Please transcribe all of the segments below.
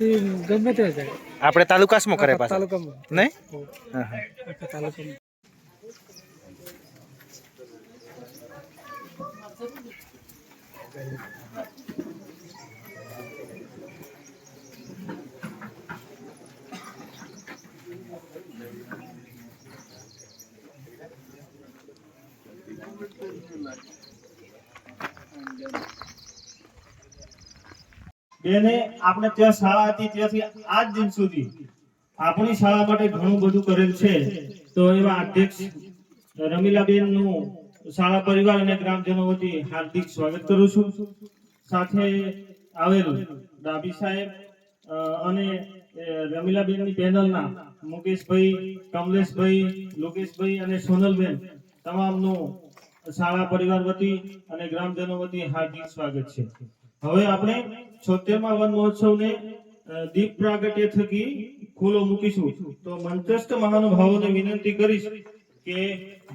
ગમે તે જાય. આપણે તાલુકાસમાં કરે પાછા. તાલુકામાં. નહીં? હા હા. તાલુકામાં Thank તાલુકામાં. બેને આપણે ત્યાં શાળા હતી, ત્યાંથી આજ દિન સુધી આપણી શાળા માટે ઘણું બધું કરેલ છે. તો એવા અધ્યક્ષ રમીલાબેનનું શાળા પરિવાર અને ગ્રામજનો વતી હાર્દિક સ્વાગત કરું છું. સાથે આવેલ ડાબી સાહેબ અને રમીલાબેનની પેનલના મુકેશભાઈ, કમલેશભાઈ, લોકેશભાઈ અને સોનલબેન તમામનું શાળા પરિવાર વતી અને ગ્રામજનો વતી હાર્દિક સ્વાગત છે. હવે આપણે છોતેરમા વન મહોત્સવને દીપ પ્રાગટ્ય થકી ખુલ્લો મૂકીશું. તો મંચસ્થ મહાનુભાવોને વિનંતી કરીશ કે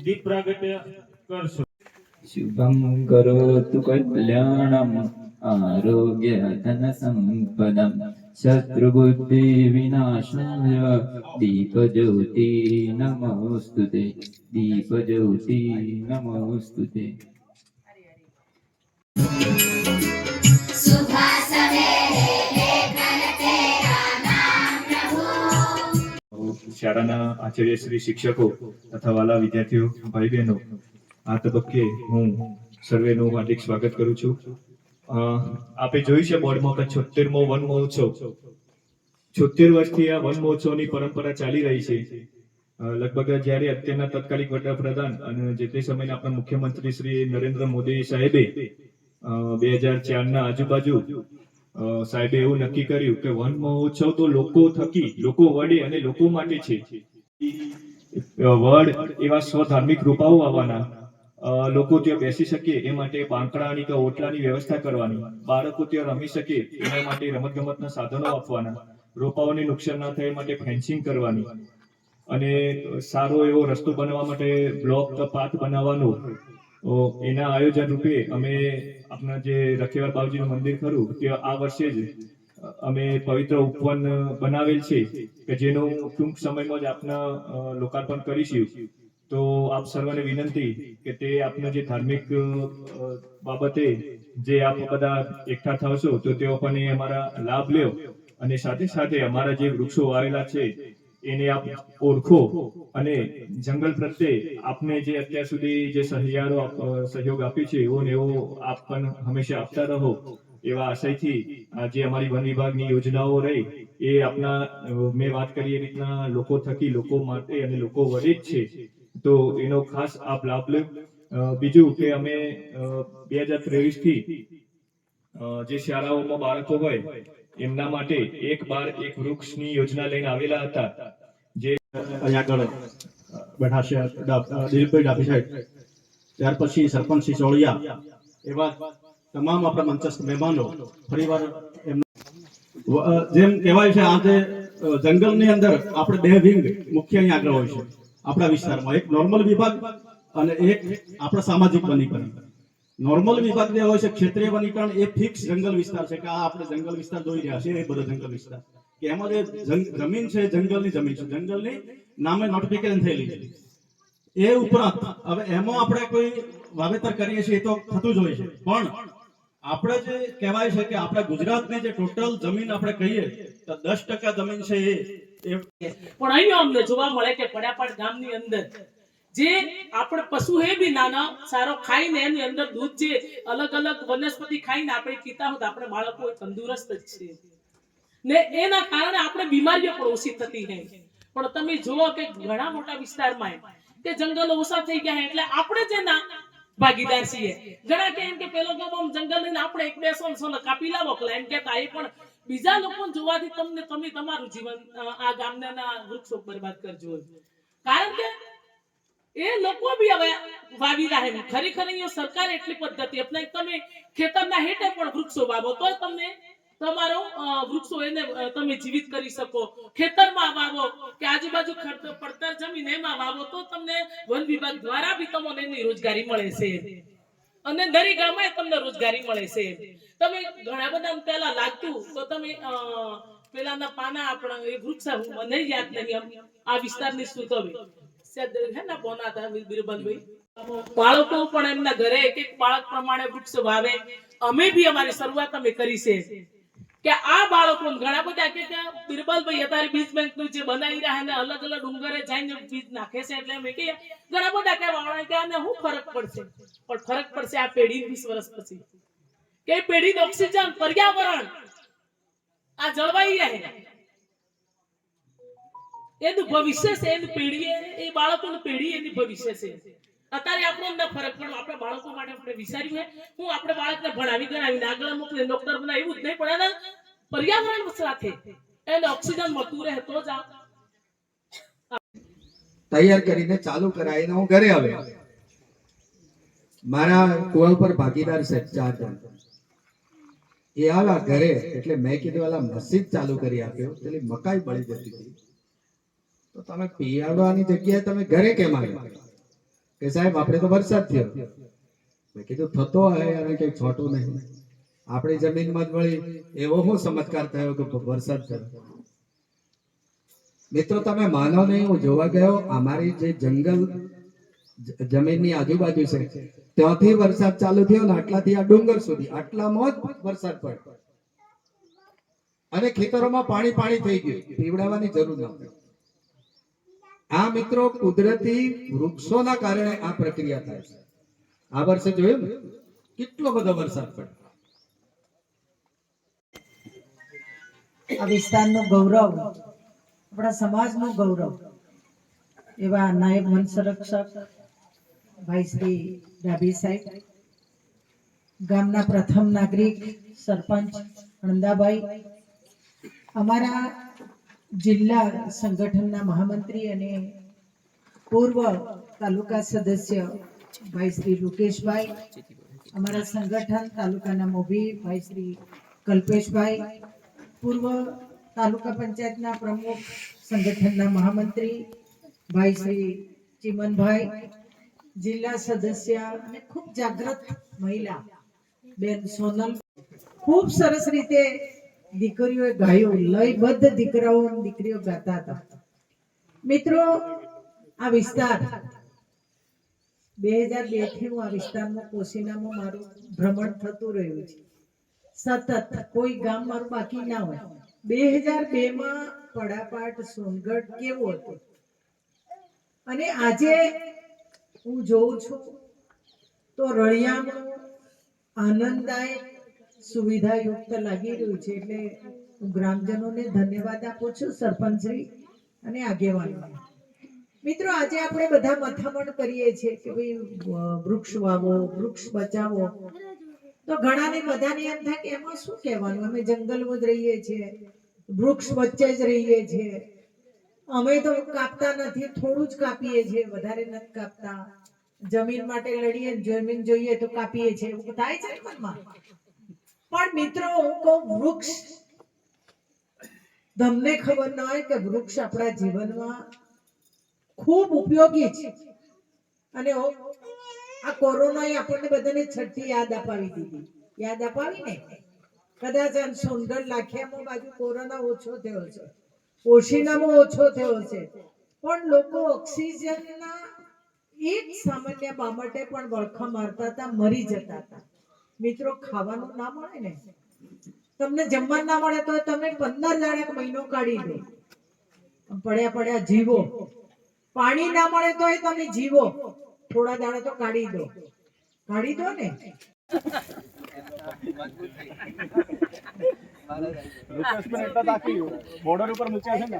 દીપ પ્રાગટ્ય કરશો. શુભમ કરોતુ કલ્યાણમ, આરોગ્ય ધન સંપદમ શત્રુ બુદ્ધિ વિનાશાય દીપ જ્યોતિ નમોસ્તુતે દીપ જ્યોતિ નમોસ્તુતે. શાળાના આચાર્ય શ્રી શિક્ષકો તથા વાલા વિદ્યાર્થીઓ ભાઈ બહેનો આ તબક્કે હું સર્વેનું હાર્દિક સ્વાગત કરું છું. આપે જોયું છે બોર્ડમાં કે છોતેરમો વન મહોત્સવ છોતેર વર્ષથી આ વન મહોત્સવની પરંપરા ચાલી રહી છે. લગભગ જ્યારે અત્યારના તત્કાલિક વડાપ્રધાન અને જે તે સમયના આપણા મુખ્યમંત્રી શ્રી નરેન્દ્ર મોદી સાહેબે બે હજાર ચારના આજુબાજુ સાહેબે એવું નક્કી કર્યું કે વન મહોત્સવ તો લોકો થકી, લોકો વડે અને લોકો માટે છે. વડ એવા સ્વધાર્મિક રૂપાઓ આવવાના. લોકો ત્યાં બેસી શકે એ માટે બાંકડાની કે ઓટલાની વ્યવસ્થા કરવાની. બાળકો ત્યાં રમી શકે એના માટે રમત ગમતના સાધનો આપવાના. રોપાઓને નુકસાન ના થાય માટે ફેન્સિંગ કરવાની. અને સારો એવો રસ્તો બનાવવા માટે બ્લોક પાથ બનાવવાનો. તો એના આયોજન રૂપે અમે આપણા જે રખેવાળ બાવજીનું મંદિર ખરું ત્યાં આ વર્ષે જ અમે પવિત્ર ઉપવન બનાવેલ છે, કે જેનું ટૂંક સમયમાં જ આપના લોકાર્પણ કરીશું. તો આપ સર્વને વિનંતી કે તે આપના જે ધાર્મિક બાબતે જે આપ બધા એકઠા થશો તો તેઓ પણ અમારા લાભ લ્યો. અને સાથે સાથે અમારા જે વૃક્ષો વાવેલા છે એને આપ ઓળખો અને જંગલ પ્રત્યે આપને જે અત્યાર સુધી જે સહિયારો સહયોગ આપ્યો છે, એવો ને એવો આપ પણ હંમેશા આપતા રહો. એવા આશયથી જે અમારી વન વિભાગની યોજનાઓ રહી, એ આપના મેં વાત કરી એ રીતના લોકો થકી, લોકો માટે અને લોકો વડે જ છે. તો એનો ખાસ આપ લાભ લો. બીજું કે અમે બે હજાર ત્રેવીસથી જે શાળાઓમાં બાળકો હોય એમના માટે એક બાર એક વૃક્ષની યોજના લઈને આવેલા હતા. જે અહીંયા આગળ બેઠા દિલીપભાઈ ડાભી સાહેબ. ત્યાર પછી સરપંચ શ્રી ચોળિયા એવા તમામ આપણા મંચસ્થ મહેમાનો ફરીવાર એમના જેમ કહેવાય છે, આજે જંગલની અંદર આપણે બે વિંગ મુખ્ય અહીંયા આગળ હોય છે. આપણા વિસ્તારમાં એક નોર્મલ વિભાગ અને એક આપણા સામાજિક વનીકરણ. નોર્મલ વિભાગ જે હોય છે, ક્ષેત્રીય વનીકરણ, એ ફિક્સ જંગલ વિસ્તાર છે, કે આ આપણે જંગલ વિસ્તાર જોઈ રહ્યા છીએ, એ બધો જંગલ વિસ્તાર. કે એમાં જે જમીન છે જંગલની જમીન છે. જંગલની નામે નોટિફિકેશન થયેલી છે. એ ઉપરાંત, હવે એમાં આપણે કોઈ વાવેતર કરીએ છીએ તો થતું જ હોય છે. પણ આપણે જે કહેવાય છે કે આપણે ગુજરાતની જે ટોટલ જમીન આપણે કહીએ, તો દસ ટકા જમીન છે એ. પણ અહીંયા અમને જોવા મળે કે પડાપાડ ગામની અંદર જે આપણે પશુ હે બી નાના, સારો ખાઈને એની અંદર દૂધ જે અલગ અલગ વનસ્પતિ ખાઈને આપણે પીતા હોય આપણે બાળકો તંદુરસ્ત જ છે. ને એના કારણે આપણે બીમારીઓ પણ ઓછી થતી હે. પણ તમે જુઓ કે ઘણા મોટા વિસ્તારમાં કે જંગલો ઓછા થઈ ગયા એટલે આપણે જે ના ભાગીદાર છીએ. ઘણા કે એમ કે પેલો આમ જંગલ ને આપણે એક બે સો સો કાપી લાવો પેલા એમ કહેતા એ પણ બીજા લોકો જોવાથી તમને તમે તમારું જીવન, આ ગામના વૃક્ષો બરબાદ કરજો કારણ કે એ લોકો બી હવે વાવી રહ્યા છે. ખરેખર અહીંયા સરકાર એટલી પદ્ધતિ અપનાવી. તમે ખેતરના હેઠે પણ વૃક્ષો વાવો તો તમને તમારો વૃક્ષો એને તમે જીવિત કરી શકો. ખેતરમાં વાવો, કે આજુબાજુ પડતર જમીન એમાં વાવો, તો તમને વન વિભાગ દ્વારા બી તમને એની રોજગારી મળે છે. અને દરેક ગામમાં તમને રોજગારી મળે છે. તમે ઘણા બધા પેલા લાગતું, તો તમે પેલાના પાના આપણા એ વૃક્ષ મને યાદ નહીં આ વિસ્તારની સુતવે શાયદ બાળકો પણ એમના ઘરે એક એક બાળક પ્રમાણે વૃક્ષ વાવે. અમે બી અમારી શરૂઆત અમે કરી છે. કે આ બાળકો ઘણા બધા કે બિરબલભાઈ અત્યારે બીજ બેંકનું જે બનાવી રહ્યા અલગ અલગ ડુંગરે જઈને બીજ નાખે છે એટલે અમે કહીએ, ઘણા બધા કે વાળા કે આને ફરક પડશે? પણ ફરક પડશે આ પેઢી વીસ વર્ષ પછી. કે પેઢી ઓક્સિજન, પર્યાવરણ, આ જળવાઈ રહે. એનું ભવિષ્ય છે, એની પેઢી એ- બાળકોની પેઢી એની ભવિષ્ય છે. અત્યારે આપણો ન ફરક પણ આપણે બાળકો માટે આપણે વિચાર્યું હું. આપણે બાળકને ભણાવી ગણાવીને આગળ મોકલે ડોક્ટર બનાવી એવું જ નહીં, પણ એના પર્યાવરણ સાથે એને ઓક્સિજન મળતું રહે, તો જ તૈયાર કરીને ચાલુ કરાવીને હું ઘરે આવે. મારા કુવા પર ભાગીદાર છે ચાર જણ. એ આવ્યા ઘરે, એટલે મેં કીધું મસ્જિદ ચાલુ કરી આપ્યો. એટલે મકાઈ બળી જતી હતી. તો તમે પીવડાવવાની જગ્યાએ તમે ઘરે કેમ આવ્યા? કે સાહેબ આપણે તો વરસાદ થયો. મેં કીધું થતો હે અને કઈ છોટું નહીં. આપણી જમીનમાં જ વળી એવો હું ચમત્કાર થયો કે વરસાદ થયો. મિત્રો તમે માનો નહીં હું જોવા ગયો અમારી જે જંગલ જમીનની આજુબાજુ છે ત્યાંથી વરસાદ ચાલુ થયો ને આટલાથી આ ડુંગર સુધી આટલામાં જ વરસાદ પડ્યો. અને ખેતરોમાં પાણી પાણી થઈ ગયું. પીવડાવવાની જરૂર નથી આ મિત્રો કુદરતી વૃક્ષોના કારણે આ પ્રક્રિયા થાય છે. આ વર્ષે જોયું કેટલો બધો વરસાદ પડ્યો. આ વિસ્તારનું ગૌરવ, આપણા સમાજનું ગૌરવ, એવા નાયબ વન સંરક્ષક ભાઈ શ્રી ડાભી સાહેબ, ગામના પ્રથમ નાગરિક સરપંચ નંદાભાઈ અમારા જિલ્લા સંગઠનના મહામંત્રી અને પૂર્વ તાલુકા સદસ્ય ભાઈ શ્રી રૂકેશભાઈ, અમારા સંગઠન તાલુકાના મોભી ભાઈ શ્રી કલ્પેશભાઈ, પૂર્વ તાલુકા પંચાયતના પ્રમુખ સંગઠનના મહામંત્રી ભાઈ શ્રી ચિમનભાઈ, જિલ્લા સદસ્ય અને ખૂબ જાગૃત મહિલા બેન સોનલ. ખૂબ સરસ રીતે દીકરીઓએ ગાયું લયબદ્ધ દીકરાઓ દીકરીઓ ગાતા હતા. મિત્રો, આ વિસ્તાર બે હજાર બેથી હું આ વિસ્તારમાં કોશીનામાં મારું ભ્રમણ થતું રહ્યું છે. સતત કોઈ ગામ મારું બાકી ના હોય. બે હજાર બે માં પડાપાટ સોનગઢ કેવો હતો? અને આજે હું જોઉં છું તો રળિયામાં આનંદદાયક સુવિધાયુક્ત લાગી રહ્યું છે એટલે હું ગ્રામજનોને ધન્યવાદ આપું છું, સરપંચશ્રી અને આગેવાનોને. મિત્રો, આજે આપણે બધા મથામણ કરીએ છીએ કે ભાઈ વૃક્ષ વાવો, વૃક્ષ બચાવો. તો ઘણાને બધાને એમ થાય કે એમાં શું કહેવાનું? અમે જંગલમાં જ રહીએ છીએ, વૃક્ષ વચ્ચે જ રહીએ છીએ. અમે તો કાપતા નથી, થોડું જ કાપીએ છીએ, વધારે નથી કાપતા. જમીન માટે લડીએ જમીન જોઈએ તો કાપીએ છીએ. એવું થાય છે મનમાં? પણ મિત્રો, હું કહું, વૃક્ષ. તમને ખબર ન હોય કે વૃક્ષ આપણા જીવનમાં ખૂબ ઉપયોગી છે. અને આ કોરોનાએ આપણને બધાને છઠ્ઠી યાદ અપાવી દીધી. યાદ અપાવી ને? કદાચ આમ સુંદર લાખિયામાં બાજુ કોરોના ઓછો થયો છે, ઓશિનામાં ઓછો થયો છે. પણ લોકો ઓક્સિજનના એક સામાન્ય બાબતે પણ વળખા મારતા હતા, મરી જતા હતા. મિત્રો ખાવાનું ના મળે ને? તમને જમવાનું ના મળે તો તમે પંદર દાડે મહિનો કાઢી દો પડ્યા પડ્યા જીવો. પાણી ના મળે તો તમે જીવો. થોડા દાડે તો કાઢી દો. કાઢી દો ને? બોર્ડર ઉપર મૂક્યા છે ને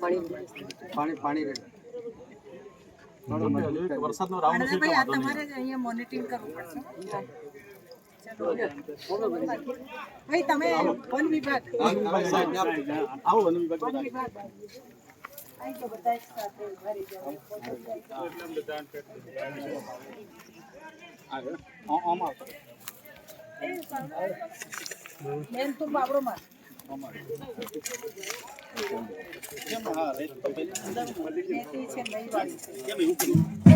પાણી પાણી રેડ. ભાઈ આ તમારે અહીંયા મોનિટરિંગ કરવું પડશે ભાઈ તમે વન વિભાગ વન વિભાગ આઈ હા બધા એક સાથે ભરી જાઓ બેન તું બાબરો માં મેથી છે દહીં વાળી છે. એ ગયું